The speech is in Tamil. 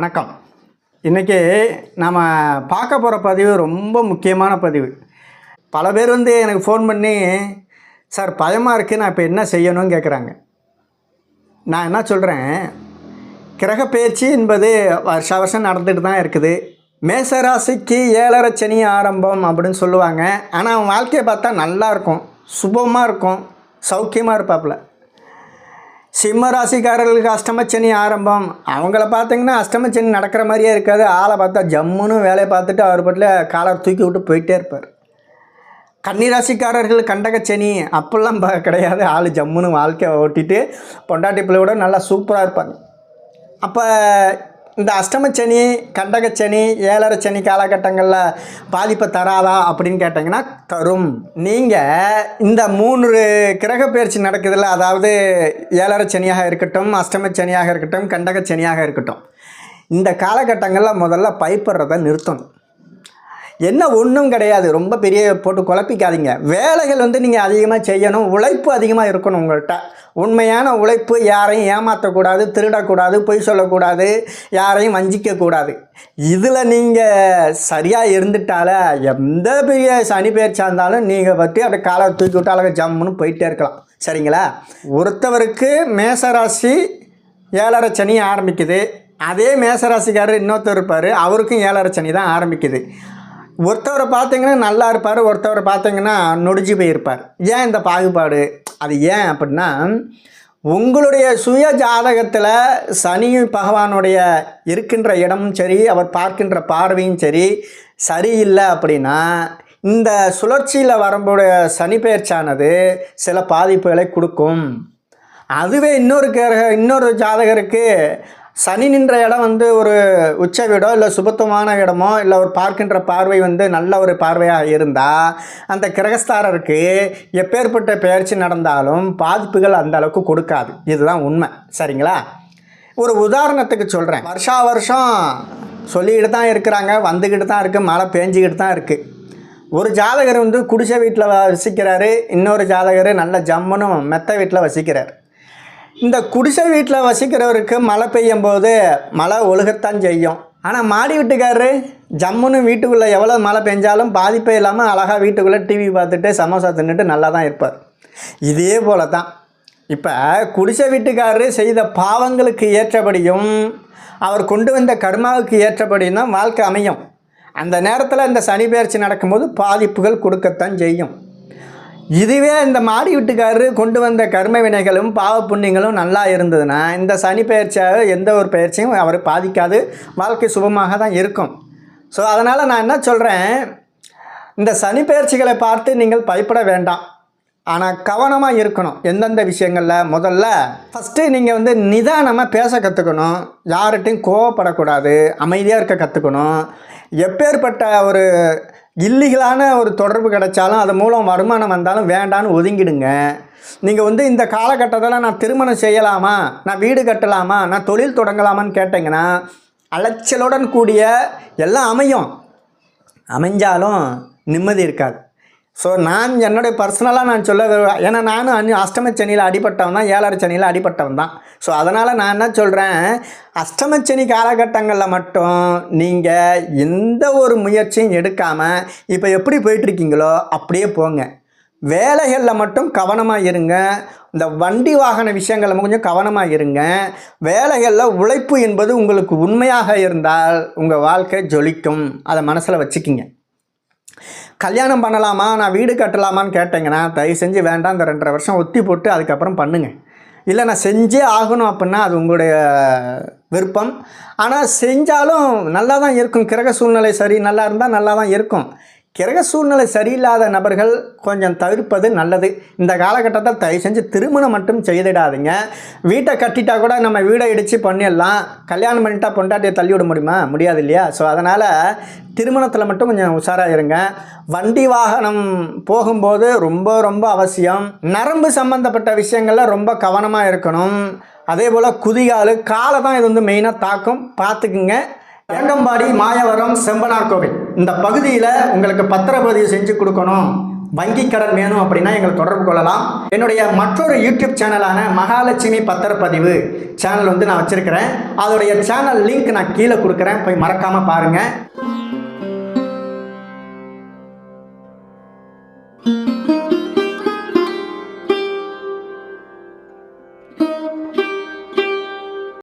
வணக்கம். இன்றைக்கி நாம் பார்க்க போகிற பதிவு ரொம்ப முக்கியமான பதிவு. பல பேர் வந்து எனக்கு ஃபோன் பண்ணி சார் பயமாக இருக்குது நான் இப்போ என்ன செய்யணும்னு கேட்குறாங்க நான் என்ன சொல்கிறேன் கிரக பேச்சு என்பது வருஷ வருஷம் நடந்துட்டு தான் இருக்குது. மேசராசிக்கு ஏழரை சனி ஆரம்பம் அப்படின்னு சொல்லுவாங்க. ஆனால் அவன் வாழ்க்கையை பார்த்தா நல்லா இருக்கும். சுபமாக இருக்கும். சௌக்கியமாக இருப்பாப்புல சிம்ம ராசிக்காரர்களுக்கு அஷ்டமச்சனி ஆரம்பம். அவங்கள பார்த்தீங்கன்னா அஷ்டமச்சனி நடக்கிற மாதிரியே இருக்காது. ஆளை பார்த்தா ஜம்முன்னு வேலையை பார்த்துட்டு அவர் பாட்டில் காலர் தூக்கி விட்டு போயிட்டே இருப்பார். கன்னிராசிக்காரர்கள் கண்டகச்சனி அப்படிலாம் ப- கிடையாது. ஆள் ஜம்முன்னு வாழ்க்கையை ஓட்டிட்டு பொண்டாட்டி பிள்ளையோட நல்லா சூப்பராக இருப்பாங்க. அப்போ இந்த அஷ்டமச்சனி கண்டகச்சனி ஏழரை சனி காலகட்டங்களில் பாதிப்பை தராதா அப்படின்னு கேட்டிங்கன்னா தரும். நீங்கள் இந்த மூன்று கிரக பயிற்சி நடக்குதுல்ல அதாவது ஏழரை சனியாக இருக்கட்டும் அஷ்டமச்சனியாக இருக்கட்டும் கண்டகச்சனியாக இருக்கட்டும் இந்த காலகட்டங்களில் முதல்ல பயப்படுறதை நிறுத்தணும். என்ன ஒன்றும் கிடையாது. ரொம்ப பெரிய போட்டு குழப்பிக்காதீங்க. வேலைகள் வந்து நீங்கள் அதிகமாக செய்யணும். உழைப்பு அதிகமாக இருக்கணும் உங்கள்கிட்ட உண்மையான உழைப்பு யாரையும் ஏமாற்றக்கூடாது திருடக்கூடாது பொய் சொல்லக்கூடாது யாரையும் வஞ்சிக்கக்கூடாது. இதில் நீங்கள் சரியாக இருந்துட்டால எந்த பெரிய சனி பயிற்சியாக இருந்தாலும் நீங்கள் பற்றி அப்படியே காலை தூக்கி விட்டு அழகாக ஜம்முன்னு போயிட்டே இருக்கலாம். சரிங்களா? ஒருத்தவருக்கு மேசராசி ஏழரை சனி ஆரம்பிக்குது. அதே மேசராசிக்காரர் இன்னொருத்தர் இருப்பார். அவருக்கும் ஏழரை சனி தான் ஆரம்பிக்குது. ஒருத்தவரை பார்த்தீங்கன்னா நல்லா இருப்பார் ஒருத்தவரை பார்த்தீங்கன்னா நொடிஞ்சு போயிருப்பார். ஏன் இந்த பாகுபாடு? அது ஏன் அப்படின்னா உங்களுடைய சுய ஜாதகத்தில் சனி பகவானுடைய இருக்கின்ற இடமும் சரி அவர் பார்க்கின்ற பார்வையும் சரி சரியில்லை அப்படின்னா இந்த சுழற்சியில் வரக்கூடிய சனி பயிற்சியானது சில பாதிப்புகளை கொடுக்கும். அதுவே இன்னொரு கிரக இன்னொரு ஜாதகருக்கு சனி நின்ற இடம் வந்து ஒரு உச்ச வீடோ இல்லை சுபத்துவமான இடமோ இல்லை ஒரு பார்க்கின்ற பார்வை வந்து நல்ல ஒரு பார்வையாக இருந்தால் அந்த கிரகஸ்தாரருக்கு எப்பேற்பட்ட பெயர்ச்சி நடந்தாலும் பாதிப்புகள் அந்த அளவுக்கு கொடுக்காது. இதுதான் உண்மை. சரிங்களா? ஒரு உதாரணத்துக்கு சொல்கிறேன் வருஷா வருஷம் சொல்லிக்கிட்டு தான் இருக்கிறாங்க வந்துக்கிட்டு தான் இருக்குது மழை பேஞ்சிக்கிட்டு தான் இருக்குது ஒரு ஜாதகர் வந்து குடிசை வீட்டில் வசிக்கிறாரு இன்னொரு ஜாதகர் நல்ல ஜம்முனும் மெத்த வீட்டில் வசிக்கிறார். இந்த குடிசை வீட்டில் வசிக்கிறவருக்கு மழை பெய்யும் போது மழை ஒழுகத்தான் செய்யும். ஆனால் மாடி வீட்டுக்காரரு ஜம்முன்னு வீட்டுக்குள்ளே எவ்வளோ மழை பெஞ்சாலும் பாதிப்பே இல்லாமல் அழகாக வீட்டுக்குள்ளே டிவி பார்த்துட்டு சமோசா தின்னுட்டு நல்லா தான் இருப்பார். இதே போல தான் இப்போ குடிசை வீட்டுக்காரரு செய்த பாவங்களுக்கு ஏற்றபடியும் அவர் கொண்டு வந்த கர்மாவுக்கு ஏற்றபடியும் தான் வாழ்க்கை அமையும். அந்த நேரத்தில் இந்த சனி பெயர்ச்சி நடக்கும்போது பாதிப்புகள் கொடுக்கத்தான் செய்யும். இதுவே இந்த மாடி வீட்டுக்காரரு கொண்டு வந்த கர்ம வினைகளும் பாவ புண்ணியங்களும் நல்லா இருந்ததுன்னா இந்த சனி பயிற்சியாக எந்த ஒரு பயிற்சியும் அவர் பாதிக்காது. வாழ்க்கை சுபமாக தான் இருக்கும். ஸோ அதனால் நான் என்ன சொல்கிறேன் இந்த சனி பயிற்சிகளை பார்த்து நீங்கள் பயப்பட வேண்டாம். ஆனால் கவனமாக இருக்கணும். எந்தெந்த விஷயங்களில்? முதல்ல ஃபஸ்ட்டு நீங்கள் வந்து நிதானமாக பேச கற்றுக்கணும் யார்கிட்டையும் கோவப்படக்கூடாது. அமைதியாக இருக்க கற்றுக்கணும் எப்பேற்பட்ட ஒரு இல்லீகலான ஒரு தொடர்பு கிடைச்சாலும் அது மூலம் வருமானம் வந்தாலும் வேண்டான்னு ஒதுங்கிடுங்க. நீங்கள் வந்து இந்த காலகட்டத்தில் நான் திருமணம் செய்யலாமா? நான் வீடு கட்டலாமா? நான் தொழில் தொடங்கலாமான்னு கேட்டிங்கன்னா அலைச்சலுடன் கூடிய எல்லாம் அமையும். அமைஞ்சாலும் நிம்மதி இருக்காது. ஸோ நான் என்னுடைய பர்சனலாக நான் சொல்ல ஏன்னா நானும் அன்னி அஷ்டம சனியில் அடிபட்டவன் தான் ஏழரை சனியில் அடிபட்டவன் தான். ஸோ அதனால் நான் என்ன சொல்கிறேன் அஷ்டம சனி காலகட்டங்களில் மட்டும் நீங்கள் எந்த ஒரு முயற்சியும் எடுக்காமல் இப்போ எப்படி போயிட்டுருக்கீங்களோ அப்படியே போங்க. வேலைகளில் மட்டும் கவனமாக இருங்க. இந்த வண்டி வாகன விஷயங்களில் கொஞ்சம் கவனமாக இருங்க. வேலைகளில் உழைப்பு என்பது உங்களுக்கு உண்மையாக இருந்தால் உங்கள் வாழ்க்கை ஜொலிக்கும். அதை மனசில் வச்சுக்கிங்க. கல்யாணம் பண்ணலாமா? நான் வீடு கட்டலாமான்னு கேட்டிங்கன்னா தயவு செஞ்சு வேண்டாம் இந்த ரெண்டரை வருஷம் ஒத்தி போட்டு அதுக்கப்புறம் பண்ணுங்கள் இல்லை நான் செஞ்சே ஆகணும் அப்படின்னா அது உங்களுடைய விருப்பம். ஆனால் செஞ்சாலும் நல்லா தான் இருக்கும். கிரக சூழ்நிலை சரி நல்லா இருந்தால் நல்லா தான் இருக்கும். கிரக சூழ்நிலை சரியில்லாத நபர்கள் கொஞ்சம் தவிர்ப்பது நல்லது. இந்த காலகட்டத்தில் தயவு செஞ்சு திருமணம் மட்டும் செய்திடாதீங்க. வீட்டை கட்டிட்டா கூட நம்ம வீடை இடித்து பண்ணிடலாம். கல்யாணம் பண்ணிட்டா பொண்டாட்டியை தள்ளி விட முடியுமா? முடியாது இல்லையா? ஸோ அதனால் திருமணத்தில் மட்டும் கொஞ்சம் உஷாராக இருங்க. வண்டி வாகனம் போகும்போது ரொம்ப ரொம்ப அவசியம். நரம்பு சம்மந்தப்பட்ட விஷயங்களில் ரொம்ப கவனமாக இருக்கணும். அதே போல் குதிகால் காலை தான் இது வந்து மெயினாக தாக்கும். பார்த்துக்குங்க. இரங்கம்பாடி மாயவரம் செம்பனார் கோவில். இந்த பகுதியில் உங்களுக்கு பத்திரப்பதிவு செஞ்சு கொடுக்கணும். வங்கி கடன் வேணும் அப்படின்னா எங்களை தொடர்பு கொள்ளலாம். என்னுடைய மற்றொரு யூடியூப் சேனலான மகாலட்சுமி பத்திரப்பதிவு சேனல் வந்து நான் வச்சுருக்கிறேன். அதோடைய சேனல் லிங்க் நான் கீழே கொடுக்குறேன். போய் மறக்காமல் பாருங்கள்